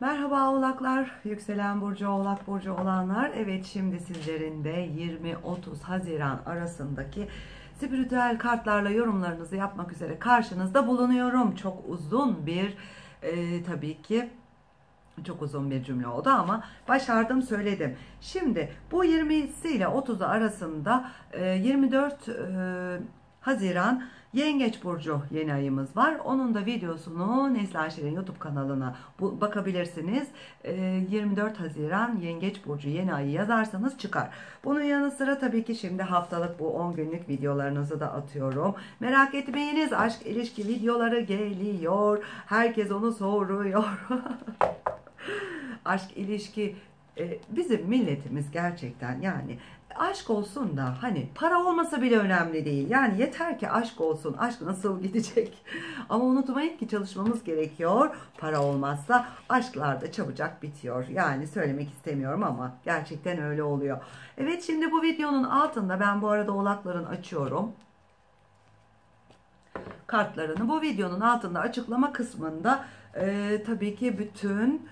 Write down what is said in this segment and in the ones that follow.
Merhaba oğlaklar, yükselen burcu oğlak burcu olanlar. Evet şimdi sizlerin de 20-30 Haziran arasındaki spiritüel kartlarla yorumlarınızı yapmak üzere karşınızda bulunuyorum. Çok uzun bir e, tabii ki çok uzun bir cümle oldu ama başardım söyledim. Şimdi bu 20'si ile 30'u arasında e, 24 e, Haziran Yengeç Burcu yeni ayımız var. Onun da videosunu Neslihan Şirin YouTube kanalına bakabilirsiniz. E, 24 Haziran Yengeç Burcu yeni ayı yazarsanız çıkar. Bunun yanı sıra tabii ki şimdi haftalık bu 10 günlük videolarınızı da atıyorum. Merak etmeyiniz aşk ilişki videoları geliyor. Herkes onu soruyor. aşk ilişki e, bizim milletimiz gerçekten yani aşk olsun da hani para olmasa bile önemli değil. Yani yeter ki aşk olsun. Aşk nasıl gidecek? Ama unutmayın ki çalışmamız gerekiyor. Para olmazsa aşklar da çabucak bitiyor. Yani söylemek istemiyorum ama gerçekten öyle oluyor. Evet şimdi bu videonun altında ben bu arada oğlakların açıyorum kartlarını. Bu videonun altında açıklama kısmında e, tabii ki bütün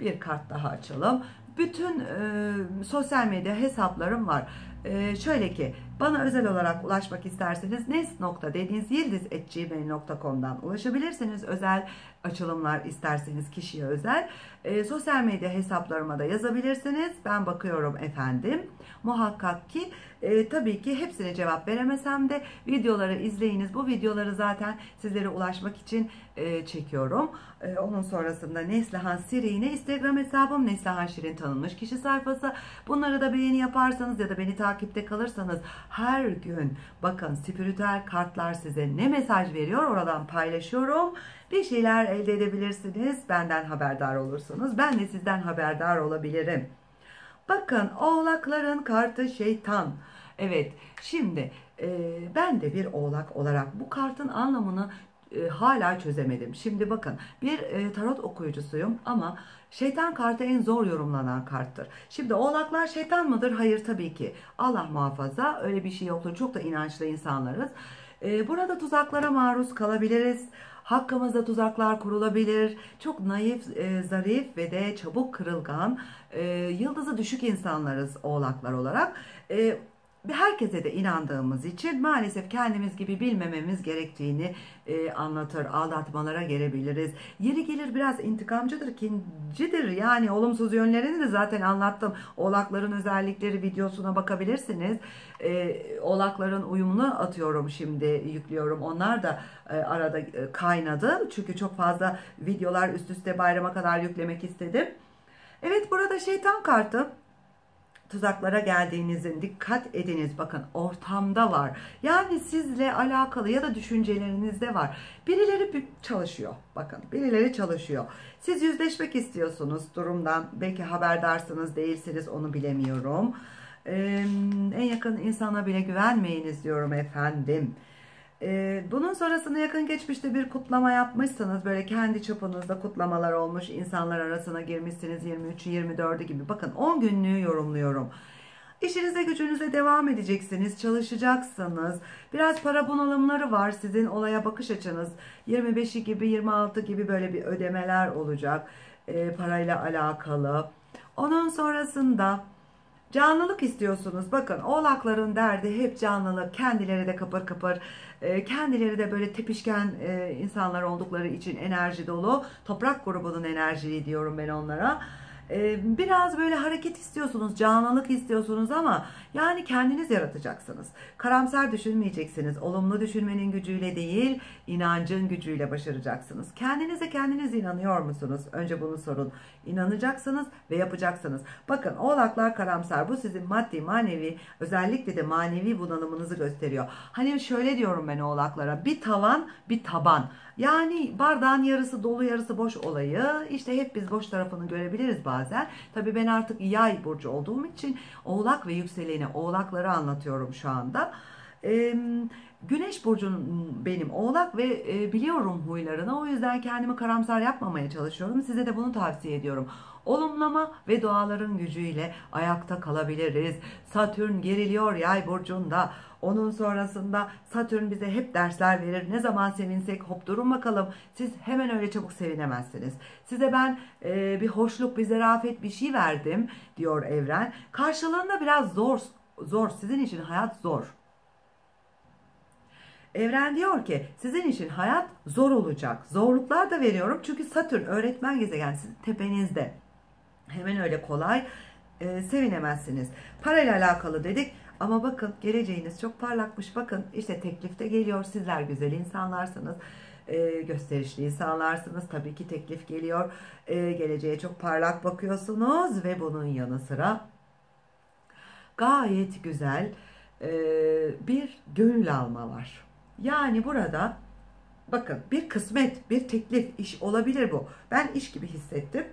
bir kart daha açalım bütün e, sosyal medya hesaplarım var. E, şöyle ki bana özel olarak ulaşmak isterseniz nes.denizYıldız.gmail.com'dan ulaşabilirsiniz. Özel açılımlar isterseniz kişiye özel. E, sosyal medya hesaplarıma da yazabilirsiniz. Ben bakıyorum efendim. Muhakkak ki e, tabii ki hepsine cevap veremesem de videoları izleyiniz. Bu videoları zaten sizlere ulaşmak için e, çekiyorum. E, onun sonrasında Neslihan Siri'ne Instagram hesabım Neslihan Şirin tanınmış kişi sayfası. Bunları da beğeni yaparsanız ya da beni takipte kalırsanız her gün bakın spiritüel kartlar size ne mesaj veriyor oradan paylaşıyorum. Bir şeyler elde edebilirsiniz. Benden haberdar olursunuz. Ben de sizden haberdar olabilirim. Bakın oğlakların kartı şeytan. Evet şimdi e, ben de bir oğlak olarak bu kartın anlamını e, hala çözemedim. Şimdi bakın bir e, tarot okuyucusuyum ama şeytan kartı en zor yorumlanan karttır. Şimdi oğlaklar şeytan mıdır? Hayır tabii ki. Allah muhafaza öyle bir şey yoktur. Çok da inançlı insanlarız. E, burada tuzaklara maruz kalabiliriz. Hakkımızda tuzaklar kurulabilir. Çok naif, e, zarif ve de çabuk kırılgan, e, yıldızı düşük insanlarız oğlaklar olarak. E, herkese de inandığımız için maalesef kendimiz gibi bilmememiz gerektiğini e, anlatır. Aldatmalara gelebiliriz. Yeri gelir biraz intikamcıdır, kincidir. Yani olumsuz yönlerini de zaten anlattım. Oğlakların özellikleri videosuna bakabilirsiniz. E, oğlakların uyumunu atıyorum şimdi, yüklüyorum. Onlar da e, arada e, kaynadı. Çünkü çok fazla videolar üst üste bayrama kadar yüklemek istedim. Evet burada şeytan kartı tuzaklara geldiğinizin dikkat ediniz. Bakın ortamda var. Yani sizle alakalı ya da düşüncelerinizde var. Birileri çalışıyor. Bakın birileri çalışıyor. Siz yüzleşmek istiyorsunuz durumdan. Belki haberdarsınız değilsiniz onu bilemiyorum. Ee, en yakın insana bile güvenmeyiniz diyorum efendim. Ee, bunun sonrasında yakın geçmişte bir kutlama yapmışsınız. Böyle kendi çapınızda kutlamalar olmuş. insanlar arasına girmişsiniz 23'ü 24'ü gibi. Bakın 10 günlüğü yorumluyorum. İşinize gücünüze devam edeceksiniz, çalışacaksınız. Biraz para bunalımları var sizin olaya bakış açınız. 25'i gibi 26 gibi böyle bir ödemeler olacak e, parayla alakalı. Onun sonrasında Canlılık istiyorsunuz. Bakın oğlakların derdi hep canlılık. Kendileri de kapır kapır. E, kendileri de böyle tepişken e, insanlar oldukları için enerji dolu. Toprak grubunun enerjili diyorum ben onlara. Ee, biraz böyle hareket istiyorsunuz, canlılık istiyorsunuz ama yani kendiniz yaratacaksınız. Karamsar düşünmeyeceksiniz. Olumlu düşünmenin gücüyle değil, inancın gücüyle başaracaksınız. Kendinize kendiniz inanıyor musunuz? Önce bunu sorun. İnanacaksınız ve yapacaksınız. Bakın oğlaklar karamsar. Bu sizin maddi, manevi, özellikle de manevi bunalımınızı gösteriyor. Hani şöyle diyorum ben oğlaklara. Bir tavan, bir taban. Yani bardağın yarısı dolu yarısı boş olayı. İşte hep biz boş tarafını görebiliriz bazen. Tabii ben artık yay burcu olduğum için oğlak ve yükseleni oğlakları anlatıyorum şu anda. Ee, Güneş burcum benim oğlak ve e, biliyorum huylarını. O yüzden kendimi karamsar yapmamaya çalışıyorum. Size de bunu tavsiye ediyorum. Olumlama ve duaların gücüyle ayakta kalabiliriz. Satürn geriliyor yay burcunda. Onun sonrasında Satürn bize hep dersler verir. Ne zaman sevinsek hop durun bakalım. Siz hemen öyle çabuk sevinemezsiniz. Size ben e, bir hoşluk, bir zarafet bir şey verdim diyor evren. Karşılığında biraz zor, zor. Sizin için hayat zor. Evren diyor ki sizin için hayat zor olacak. Zorluklar da veriyorum çünkü Satürn öğretmen gezegen sizin tepenizde. Hemen öyle kolay e, sevinemezsiniz. Parayla alakalı dedik ama bakın geleceğiniz çok parlakmış. Bakın işte teklifte geliyor. Sizler güzel insanlarsınız. E, gösterişli insanlarsınız. Tabii ki teklif geliyor. E, geleceğe çok parlak bakıyorsunuz ve bunun yanı sıra gayet güzel e, bir gönül alma var. Yani burada bakın bir kısmet, bir teklif, iş olabilir bu. Ben iş gibi hissettim.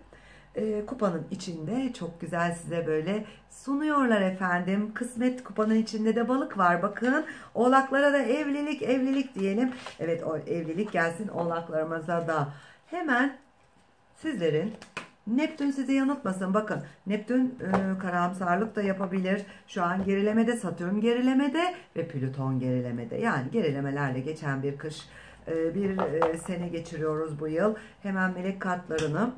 E, kupanın içinde çok güzel size böyle sunuyorlar efendim. Kısmet kupanın içinde de balık var. Bakın oğlaklara da evlilik evlilik diyelim. Evet o evlilik gelsin oğlaklarımıza da. Hemen sizlerin Neptün sizi yanıltmasın. Bakın Neptün e, karamsarlık da yapabilir. Şu an gerilemede, Satürn gerilemede ve Plüton gerilemede. Yani gerilemelerle geçen bir kış, e, bir e, sene geçiriyoruz bu yıl. Hemen melek kartlarını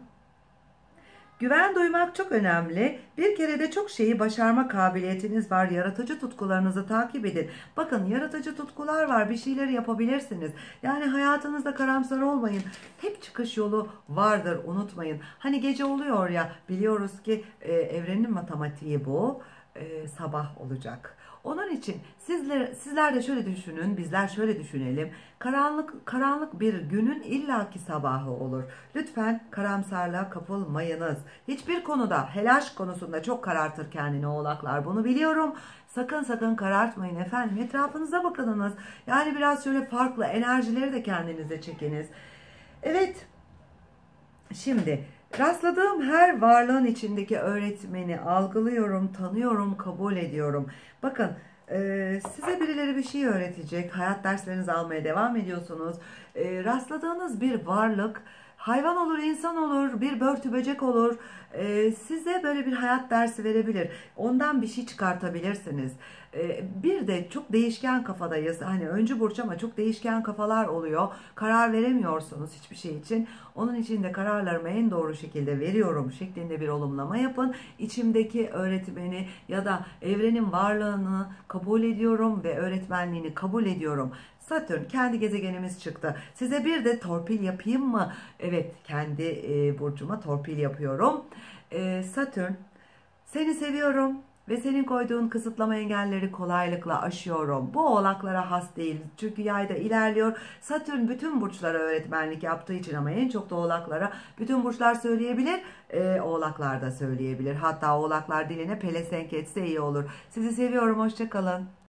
Güven duymak çok önemli. Bir kere de çok şeyi başarma kabiliyetiniz var. Yaratıcı tutkularınızı takip edin. Bakın yaratıcı tutkular var. Bir şeyleri yapabilirsiniz. Yani hayatınızda karamsar olmayın. Hep çıkış yolu vardır. Unutmayın. Hani gece oluyor ya biliyoruz ki e, evrenin matematiği bu. E, sabah olacak. Onun için sizler sizler de şöyle düşünün, bizler şöyle düşünelim. Karanlık karanlık bir günün illaki sabahı olur. Lütfen karamsarlığa kapılmayınız. Hiçbir konuda, helaş konusunda çok karartır kendini oğlaklar. Bunu biliyorum. Sakın sakın karartmayın efendim. Etrafınıza bakınız. Yani biraz şöyle farklı enerjileri de kendinize çekiniz. Evet. Şimdi Rastladığım her varlığın içindeki öğretmeni algılıyorum, tanıyorum, kabul ediyorum. Bakın e, size birileri bir şey öğretecek. Hayat derslerinizi almaya devam ediyorsunuz. E, rastladığınız bir varlık hayvan olur, insan olur, bir börtü böcek olur. Ee, size böyle bir hayat dersi verebilir. Ondan bir şey çıkartabilirsiniz. Ee, bir de çok değişken kafadayız. Hani öncü burç ama çok değişken kafalar oluyor. Karar veremiyorsunuz hiçbir şey için. Onun için de kararlarımı en doğru şekilde veriyorum şeklinde bir olumlama yapın. İçimdeki öğretmeni ya da evrenin varlığını kabul ediyorum ve öğretmenliğini kabul ediyorum. Satürn kendi gezegenimiz çıktı. Size bir de torpil yapayım mı? Evet kendi e, burcuma torpil yapıyorum. E, Satürn seni seviyorum ve senin koyduğun kısıtlama engelleri kolaylıkla aşıyorum. Bu oğlaklara has değil. Çünkü yayda ilerliyor. Satürn bütün burçlara öğretmenlik yaptığı için ama en çok da oğlaklara bütün burçlar söyleyebilir. E, oğlaklar da söyleyebilir. Hatta oğlaklar diline pelesenk etse iyi olur. Sizi seviyorum. Hoşçakalın.